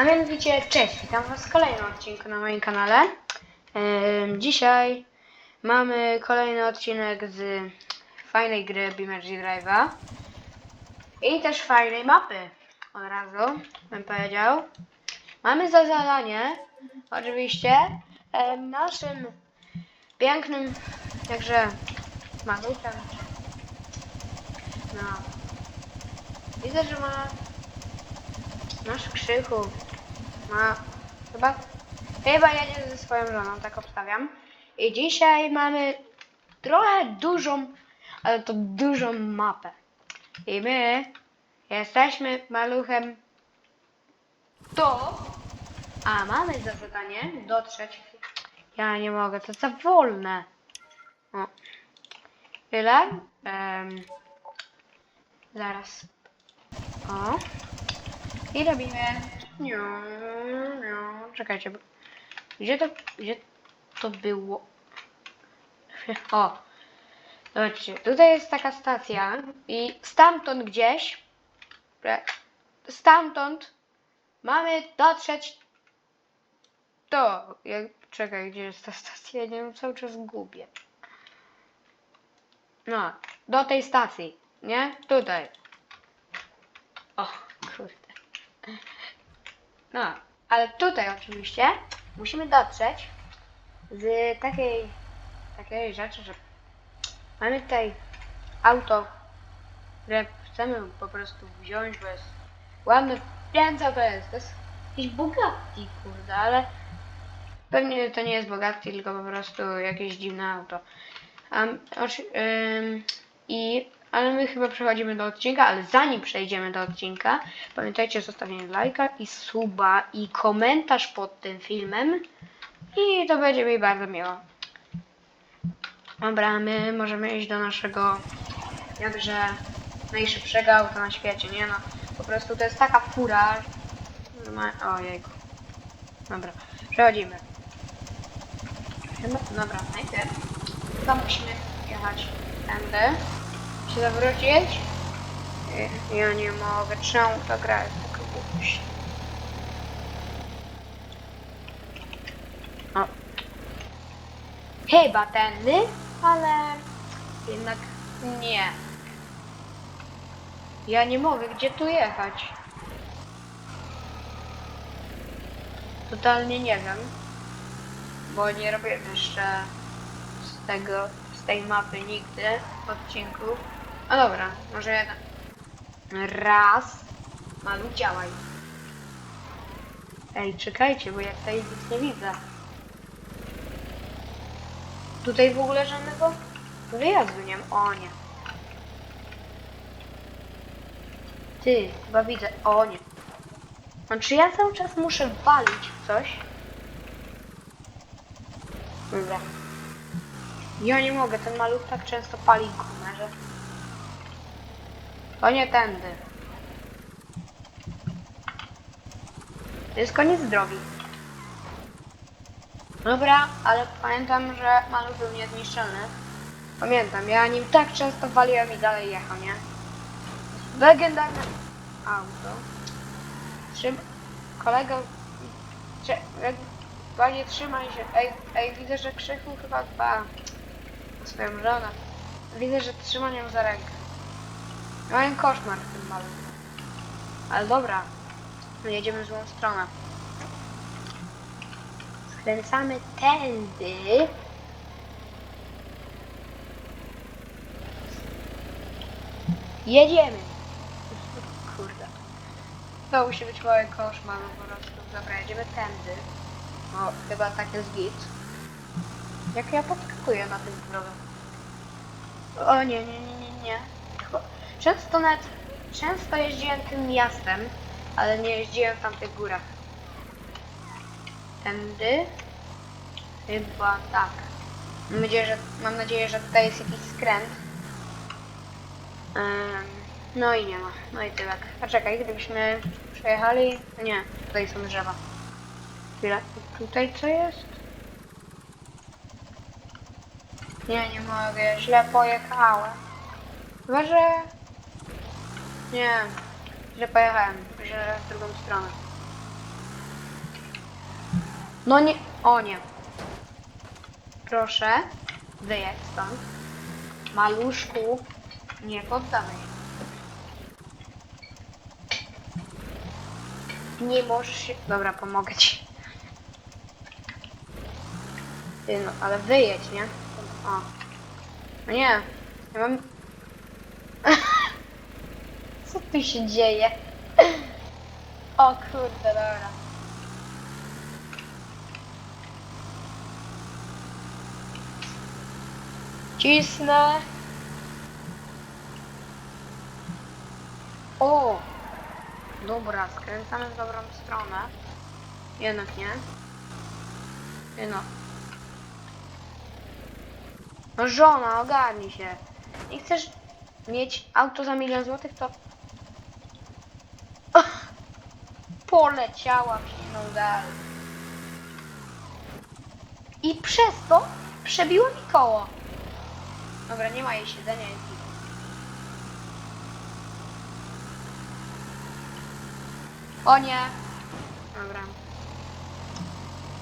A mianowicie, cześć, witam was w kolejnym odcinku na moim kanale. Dzisiaj mamy kolejny odcinek z fajnej gry BeamNG Drive'a i też fajnej mapy, od razu bym powiedział. Mamy za zadanie, oczywiście, naszym pięknym, jakże maluchem, no, widzę, że ma Nasz Krzychu ma chyba chyba jedzie ze swoją żoną, tak obstawiam. I dzisiaj mamy trochę dużą, ale to dużą mapę. I my jesteśmy maluchem to, a mamy za zadanie dotrzeć. Ja nie mogę, to za wolne. O. Tyle. Em, zaraz. O. I robimy. Niu, niu. Czekajcie. Gdzie to. Gdzie to było? O. Zobaczcie, tutaj jest taka stacja i stamtąd gdzieś. Stamtąd mamy dotrzeć to. Jak, czekaj, gdzie jest ta stacja? Ja nie wiem, cały czas gubię. No, do tej stacji, nie? Tutaj. O, kurde. No, ale tutaj oczywiście musimy dotrzeć z takiej, takiej rzeczy, że mamy tutaj auto, które chcemy po prostu wziąć, bo jest ładne. Wiem co to jest, to jest jakiś Bugatti, kurde, ale pewnie to nie jest Bugatti, tylko po prostu jakieś dziwne auto. Um, oczy- ym, I, ale my chyba przechodzimy do odcinka, ale zanim przejdziemy do odcinka, pamiętajcie o zostawieniu lajka i suba i komentarz pod tym filmem i to będzie mi bardzo miło. Dobra, my możemy iść do naszego jakże najszybszego auta na świecie, nie no, po prostu to jest taka fura, ojejku. Dobra, przechodzimy. Dobra, najpierw chyba musimy jechać tędy, się zawrócić. Ja- nie mogę, czemu ta gra jest taka głupość? O. Chyba tędy, ale jednak nie. Ja nie mogę, gdzie tu jechać? Totalnie nie wiem, bo nie robię jeszcze z tego, z tej mapy nigdy odcinków. A dobra, może jeden. Raz. Malu, działaj. Ej, czekajcie, bo jak tutaj nic nie widzę. Tutaj w ogóle żadnego wyjazdu nie ma. O nie. Ty, chyba widzę. O nie. No czy ja cały czas muszę walić w coś? Dobra. Ja nie mogę, ten maluch tak często pali gumę, że... To nie tędy. To jest koniec drogi. Dobra, ale pamiętam, że maluch był niezniszczalny. Pamiętam, ja nim tak często waliłem i dalej jechał, nie? Legendarne auto. Trzym... Kolego... Panie, trzymaj się. Ej, ej, widzę, że Krzychu chyba dba o swoją żonę. Widzę, że trzyma nią za rękę. Miałem koszmar w tym maluchu. Ale dobra, my jedziemy w złą stronę. Skręcamy tędy. Jedziemy. Kurde. To musi być mały koszmar po prostu. Dobra, jedziemy tędy. O, chyba tak jest git. Jak ja podskakuję na tym drogę. O nie, nie, nie, nie, nie. Często nawet, często jeździłem tym miastem, ale nie jeździłem w tamtych górach. Tędy? Chyba tak. Mam nadzieję, że, mam nadzieję, że tutaj jest jakiś skręt. Em, no i nie ma. No i tyle. A czekaj, gdybyśmy przejechali... Nie, tutaj są drzewa. Chwila, tutaj co jest? Nie, nie mogę, źle pojechałem. Chyba, że... Nie, źle pojechałem, że w drugą stronę. No nie, o nie. Proszę, wyjedź stąd. Maluszku, nie poddawaj się. Nie możesz się... Dobra, pomogę ci. Ty no, ale wyjedź, nie? O. No nie, ja mam... Co tu się dzieje? O kurde, dobra. Cisnę. O! Dobra, skręcamy w dobrą stronę. Jednak nie. No. No żona, ogarnij się. Nie chcesz mieć auto za milion złotych, to... Poleciała psiną dalej. I przez to przebiło mi koło. Dobra, nie ma jej siedzenia. O nie! Dobra.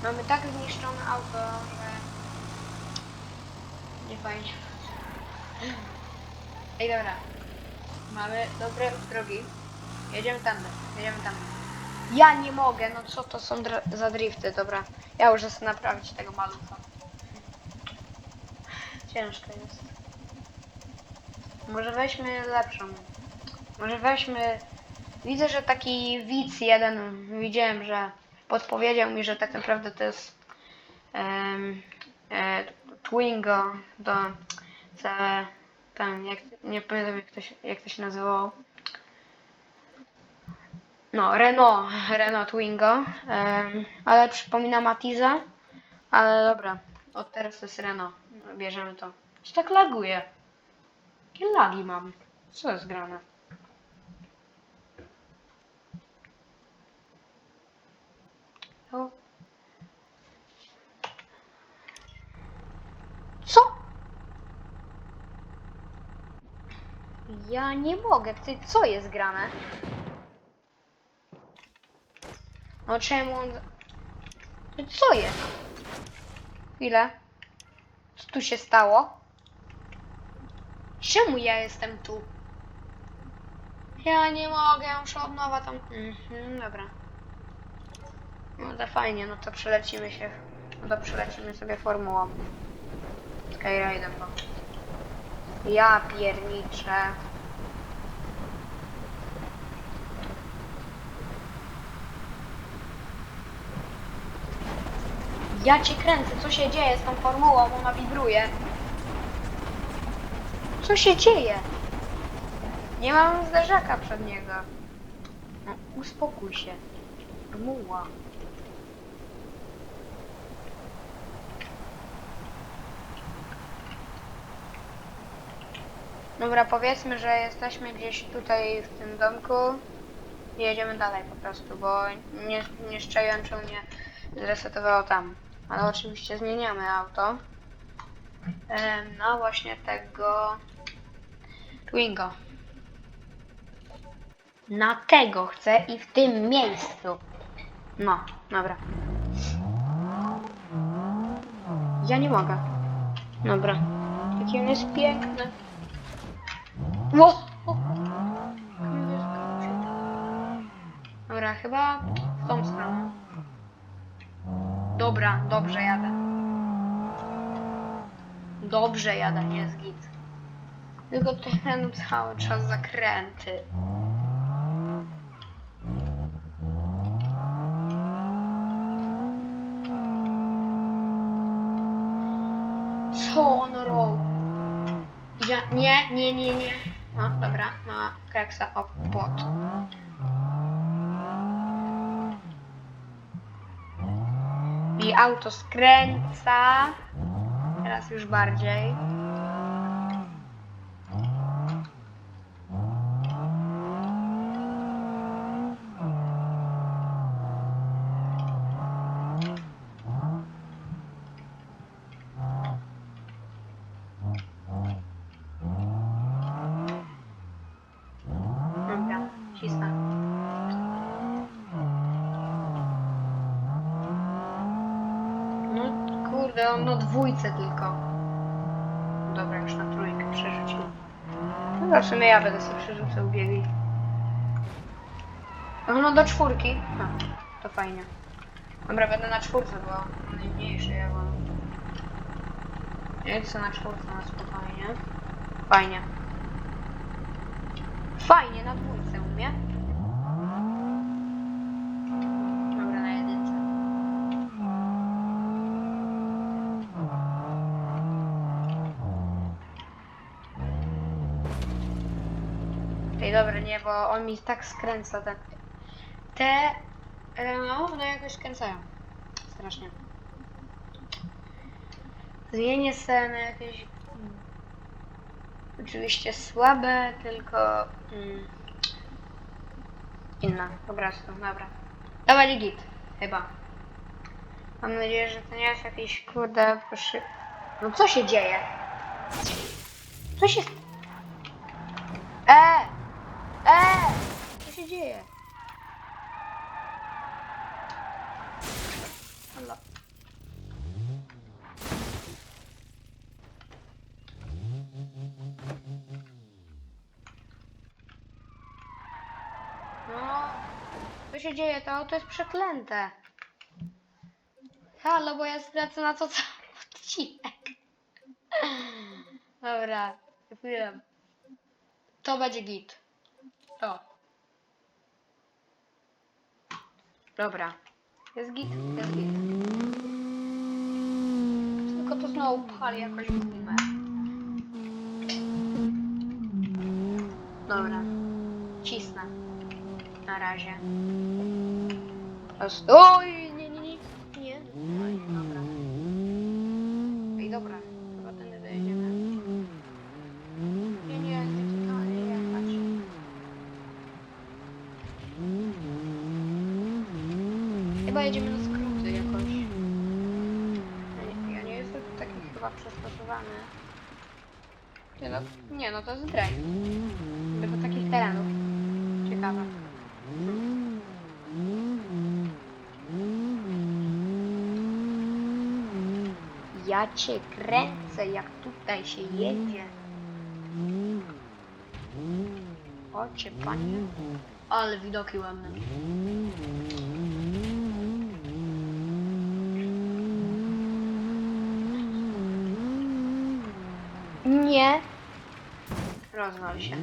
Mamy tak zniszczone auto, że... Nie fajnie. Ej, dobra. Mamy dobre drogi. Jedziemy tam, jedziemy tam. Ja nie mogę, no co to są dr- za drifty, dobra. Ja już chcę naprawić tego malucha. Ciężko jest. Może weźmy lepszą. Może weźmy... Widzę, że taki widz jeden, widziałem, że podpowiedział mi, że tak naprawdę to jest em, e, Twingo do za, tam, jak, nie pamiętam jak to, się, jak to się nazywało. No, Renault, Renault Twingo, ale przypomina Matiza, ale dobra, od teraz to jest Renault, bierzemy to. Czy tak laguje? Jakie lagi mam? Co jest grane? O. Co? Ja nie mogę. Ty, co jest grane? No czemu on... Ty, Co jest? Chwilę. Co tu się stało? Czemu ja jestem tu? Ja nie mogę, ja muszę od nowa tam... Mhm, dobra. No to fajnie, no to przelecimy się. No to przelecimy sobie formułą. Skyride'em, bo... Ja pierniczę. Ja cię kręcę, co się dzieje z tą formułą? Ona wibruje. Co się dzieje? Nie mam zderzaka przedniego. No, uspokój się. Formuła. Dobra, powiedzmy, że jesteśmy gdzieś tutaj w tym domku i jedziemy dalej po prostu, bo nie, nie mnie zresetowało tam. Ale oczywiście zmieniamy auto. No właśnie tego Twingo. Na tego chcę i w tym miejscu. No, dobra. Ja nie mogę. Dobra. Jaki on jest piękny. Ło! Dobra, chyba w tą stronę. Dobra, dobrze jadę. Dobrze jadę, nie git. Tylko ten cały czas zakręty. Co on robi? Ja, nie, nie, nie, nie. No, dobra, ma kreksa o pot. Auto skręca. Teraz już bardziej. Dobra, cisnę. Kurde, on na dwójce tylko. Dobra, już na trójkę przerzucił. Dobra, w sumie ja będę sobie przerzucał biegi. No do czwórki. A, to fajnie. Dobra, będę na czwórce, bo najmniejszy ja mam. Ja chcę na czwórce na spokojnie. Fajnie. Fajnie, na dwójce u mnie. Dobra, na jedynce. Ej, dobra, nie, bo on mi tak skręca te... Te... e, No, one jakoś skręcają. Strasznie. Zmienię sobie na jakieś... mm, Oczywiście słabe, tylko... Mm, inna, po prostu, dobra. Dawaj git, chyba. Mam nadzieję, że to nie jest jakiś kurde przy... No co się dzieje? Co się... Eee! Dzieje? Halo. No, co się dzieje? To auto jest przeklęte. Halo, bo ja stracę na to cały odcinek. Dobra, chwilę. To będzie git. To. Dobra. Jest git, jest git. Tylko to znowu pchali jakoś gumę. Dobra. Cisnę. Na razie. Oj, nie, nie, nie. Nie. Oj, dobra. Ej, dobra. Chyba tędy dojedziemy. Nie, nie, nie, totalnie jechać. Chyba jedziemy na skróty jakoś. Ja nie, ja nie jestem taki chyba przystosowany. Nie no, nie no to jest drive. Do takich terenów. Ciekawe. Ja cię kręcę, jak tutaj się jedzie. Ocie, panie. Ale widoki ładne. Nie. Rozwal się.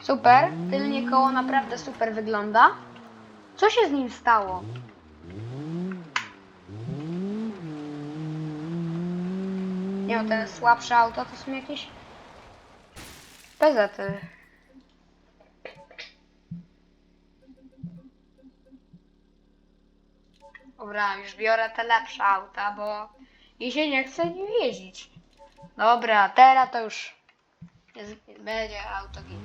Super. Tylnie koło naprawdę super wygląda. Co się z nim stało? Nie wiem, te słabsze auto to są jakieś pezety. Dobra, już biorę te lepsze auta, bo i się nie chce nim jeździć. Dobra, teraz to już jest, będzie auto git.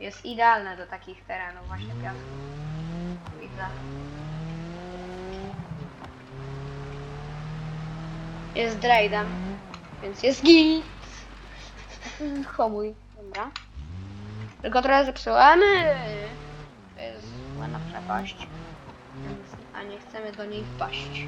Jest idealne do takich terenów właśnie piasku. Widzę. Jest drajdem, więc jest git. Homuj. Dobra. Tylko trochę zepsułem. To jest ładna przepaść. Nie chcemy do niej wpaść.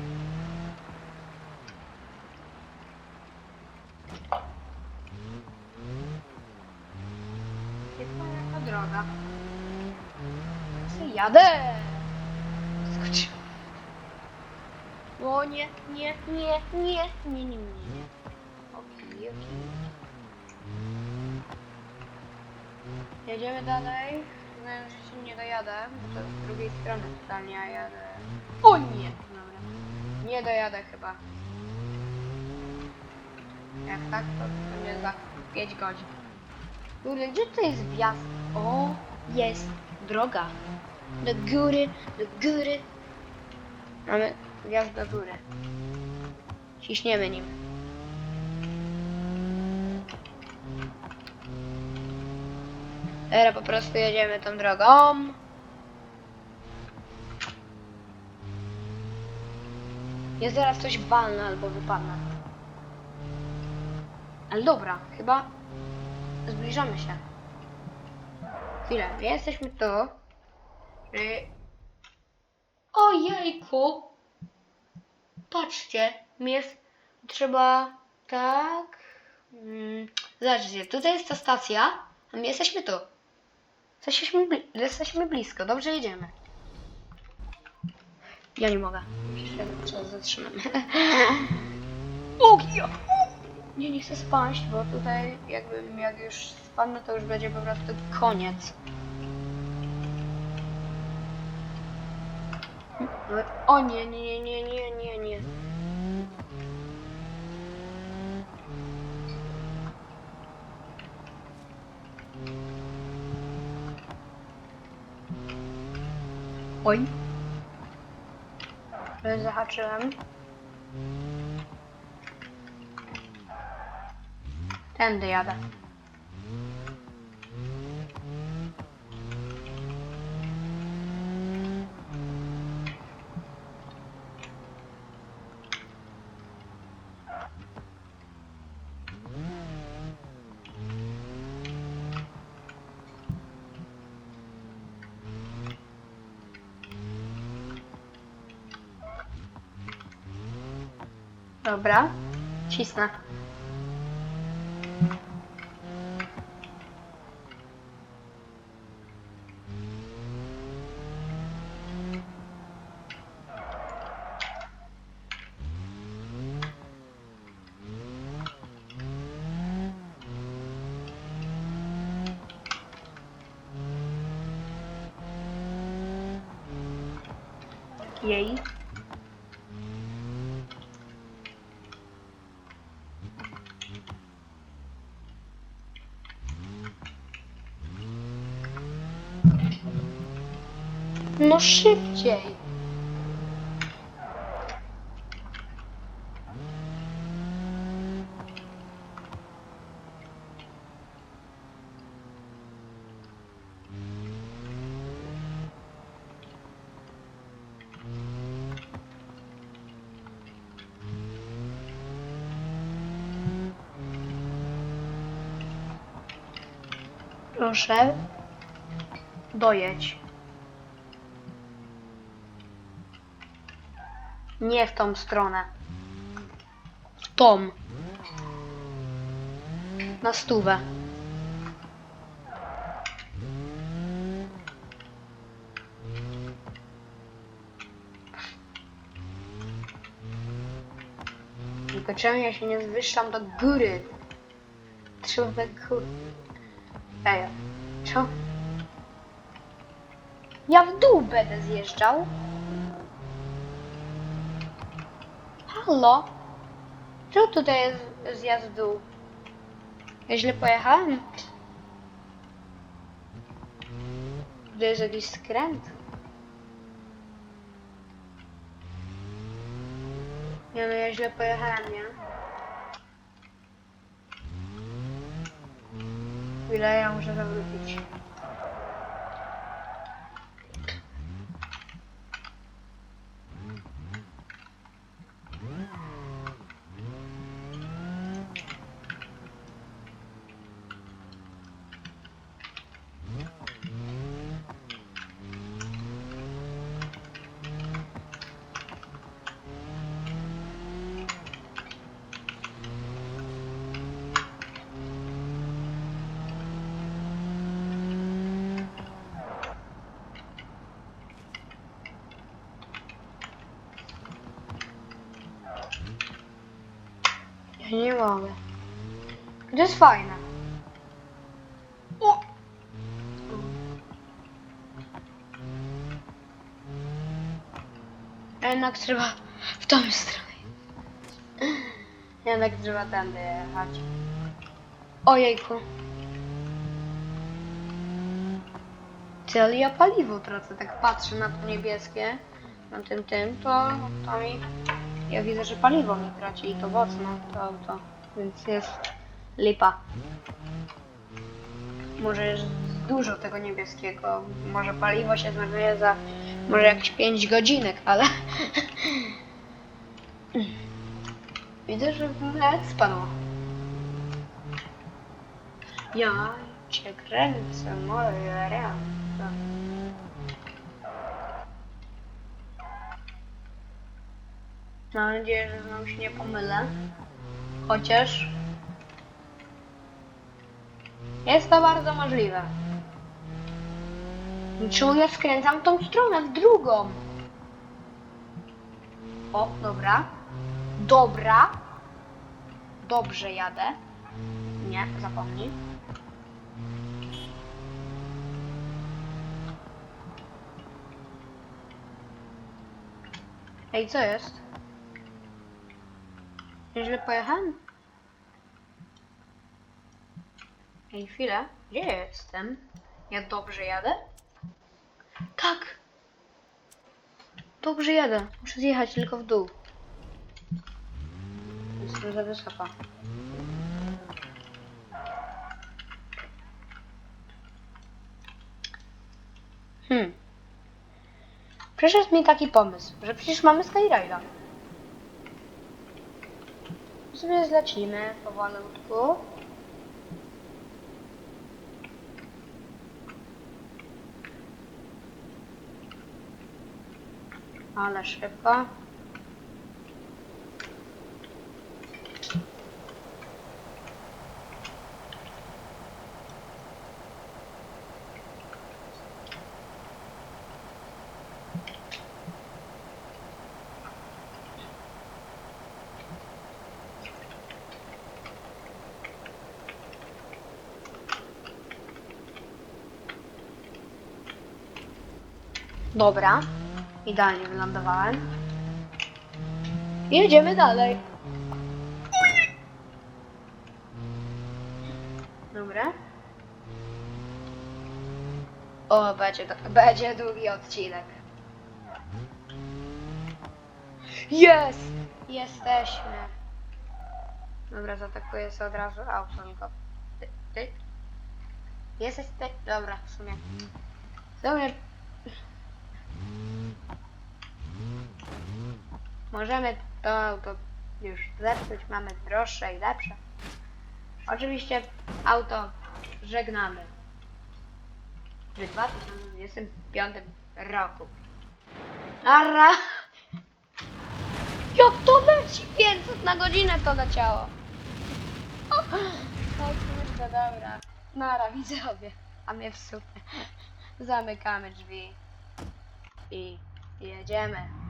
Jest jaka droga. Jadę? Skoczyłem. O nie, nie, nie, nie, nie, nie, nie. Okej, okej. Jedziemy dalej. Wiem, że się nie dojadę, bo to z drugiej strony totalnie, a jadę... O nie! Dobra. Nie dojadę chyba. Jak tak, to będzie za 5 godzin. Kurde, gdzie to jest wjazd? O, jest droga. Do góry, do góry. Mamy wjazd do góry. Ciśniemy nim. Teraz po prostu jedziemy tą drogą. Ja zaraz coś walnę albo wypadnę. Ale dobra, chyba zbliżamy się. Chwilę, my jesteśmy tu. Y, Ojejku! Patrzcie, jest trzeba tak. Mm, zobaczcie, tutaj jest ta stacja, a my jesteśmy tu. Jesteśmy, bli- jesteśmy blisko, dobrze jedziemy. Ja nie mogę. Trzeba zatrzymamy. Ugio! Nie, nie chcę spaść, bo tutaj jakbym jak już spadnę, to już będzie po prostu koniec. O nie, nie, nie, nie, nie, nie. Oj. Zahaczyłem. Tędy jadę. Dobra. Cisnę. Jej. Szybciej. Proszę. Dojedź. Nie w tą stronę. W tą. Na stówę. Tylko czemu ja się nie zwyższam do góry? Człowieku. Ej, co? Ja w dół będę zjeżdżał. Halo? Czemu tutaj jest zjazd w dół? Ja źle pojechałem? Tu jest jakiś skręt? Nie no, ja źle pojechałem, nie? Chwilę, ja muszę zawrócić. Mogę. To jest fajne. O! Jednak trzeba w tą stronę. Jednak trzeba tędy jechać. Ojejku. Ale ja paliwo tracę, tak patrzę na to niebieskie, na tym tym, to, to mi, ja widzę, że paliwo mi traci i to mocno, to auto, więc jest lipa. Może jest dużo tego niebieskiego, może paliwo się zmarnuje za może jakieś 5 godzinek, ale widzę, że nawet spadło. Ja cię kręcę, moje ręce. Mam nadzieję, że znowu się nie pomylę. Chociaż... Jest to bardzo możliwe. Czemu ja skręcam tą stronę, w drugą? O, dobra. Dobra. Dobrze jadę. Nie, zapomnij. Ej, co jest? Źle pojechałem? Ej, chwilę. Gdzie ja jestem? Ja dobrze jadę? Tak! Dobrze jadę. Muszę zjechać tylko w dół. Jestem za wysoko. Hmm. Przyszedł mi taki pomysł, że przecież mamy Skyride'a. Sobie zlecimy powolutku. Ale szybko. Dobra. Idealnie wylądowałem. Jedziemy dalej. Dobra. O, będzie, będzie długi odcinek. Jest! Jesteśmy. Dobra, zaatakuję sobie od razu auto. Ty, ty? Jesteś ty? Dobra, w sumie. W sumie Możemy to auto już zepsuć, mamy droższe i lepsze. Oczywiście auto żegnamy w 2025 roku. Ara! Jak to leci? 500 na godzinę to leciało. O, o kurde, dobra. Nara, widzowie. A mnie w. Zamykamy drzwi. I jedziemy.